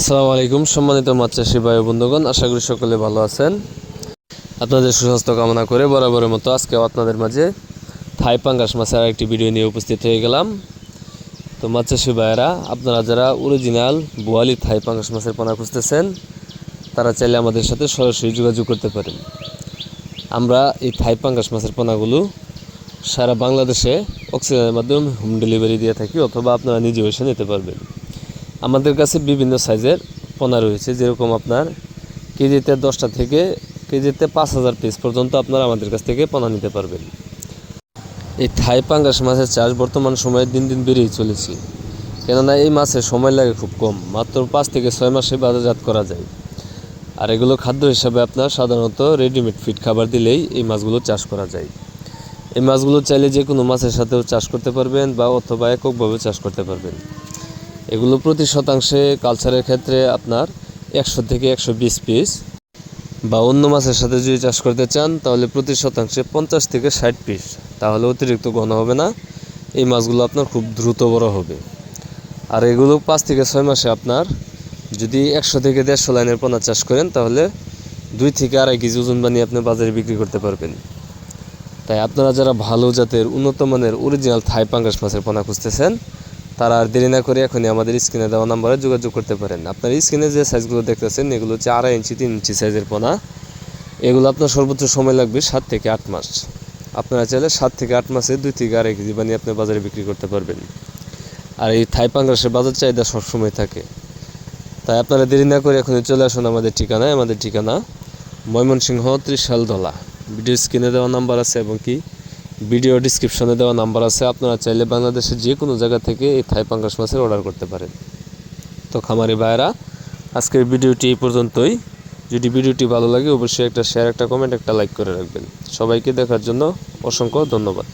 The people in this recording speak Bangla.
আসসালামু আলাইকুম, সম্মানিত চাষি ভাই বন্ধুগণ, আশা করি সকলে ভালো আছেন। আপনাদের সুস্বাস্থ্য কামনা করে বরাবরের মতো আজকে আপনাদের মাঝে থাই পাঙ্গাস মাছের একটি ভিডিও নিয়ে উপস্থিত হয়ে গেলাম। তো চাষি ভাইয়েরা, আপনারা যারা অরিজিনাল বোয়ালি থাই পাঙ্গাস মাছের পোনা খুঁজতেছেন, তারা চাইলে আমাদের সাথে সরাসরি যোগাযোগ করতে পারেন। আমরা এই থাই পাঙ্গাস মাছের পোনাগুলো সারা বাংলাদেশে অক্সিজেনের মাধ্যমে হোম ডেলিভারি দিয়ে থাকি, অথবা আপনারা নিজেও এসে নিতে পারবেন। আমাদের কাছে বিভিন্ন সাইজের পোনা রয়েছে, যেরকম আপনার কেজিতে দশটা থেকে কেজিতে পাঁচ হাজার পিস পর্যন্ত আপনারা আমাদের কাছ থেকে পোনা নিতে পারবেন। এই থাই পাঙ্গাস মাছের চাষ বর্তমান সময়ে দিন দিন বেড়েই চলেছে। কেননা এই মাছের সময় লাগে খুব কম, মাত্র পাঁচ থেকে ছয় মাসে বাজারজাত করা যায়। আর এগুলো খাদ্য হিসাবে আপনার সাধারণত রেডিমেড ফিড খাবার দিলেই এই মাছগুলো চাষ করা যায়। এই মাছগুলো চাইলে যে কোনো মাছের সাথেও চাষ করতে পারবেন বা অথবা এককভাবে চাষ করতে পারবেন। এগুলো প্রতি শতাংশে কালচারের ক্ষেত্রে আপনার একশো থেকে একশো বিশ পিস বা অন্য মাছের সাথে যদি চাষ করতে চান, তাহলে প্রতি শতাংশে পঞ্চাশ থেকে ষাট পিস তাহলে অতিরিক্ত ঘন হবে না। এই মাছগুলো আপনার খুব দ্রুত বড় হবে। আর এগুলো পাঁচ থেকে ছয় মাসে আপনার যদি একশো থেকে দেড়শো লাইনের পোনা চাষ করেন, তাহলে দুই থেকে আড়াই কেজি ওজন বানিয়ে আপনি বাজারে বিক্রি করতে পারবেন। তাই আপনারা যারা ভালো জাতের উন্নত মানের অরিজিনাল থাই পাঙ্গাস মাছের পোনা খুঁজতেছেন তারা আর দেরি না করে এখনই আমাদের স্ক্রিনে দেওয়া নাম্বারে যোগাযোগ করতে পারেন। আপনার স্ক্রিনে যে সাইজগুলো দেখতেছেন, এগুলো হচ্ছে আড়াই ইঞ্চি, তিন ইঞ্চি সাইজের পোনা। এগুলো আপনার সর্বোচ্চ সময় লাগবে সাত থেকে আট মাস। আপনারা চাইলে সাত থেকে আট মাসে দুই থেকে আড়াই কেজি বানিয়ে আপনি বাজারে বিক্রি করতে পারবেন। আর এই থাই পাঙ্গাসের বাজার চাহিদা সবসময় থাকে। তাই আপনারা দেরি না করে এখনই চলে আসুন আমাদের ঠিকানায়। আমাদের ঠিকানা ময়মনসিংহ ত্রিশাল দলা ভিডিও স্ক্রিনে দেওয়া নাম্বার আছে এবং কি ভিডিও ডিসক্রিপশনে দেওয়া নাম্বার আছে। আপনারা চাইলে বাংলাদেশের যে কোনো জায়গা থেকে এই থাই পাঙ্গাস মাছের অর্ডার করতে পারেন। তো খামারি ভাইয়েরা, আজকের ভিডিওটি এই পর্যন্তই। যদি ভিডিওটি ভালো লাগে, অবশ্যই একটা শেয়ার একটা কমেন্ট একটা লাইক করে রাখবেন। সবাইকে দেখার জন্য অসংখ্য ধন্যবাদ।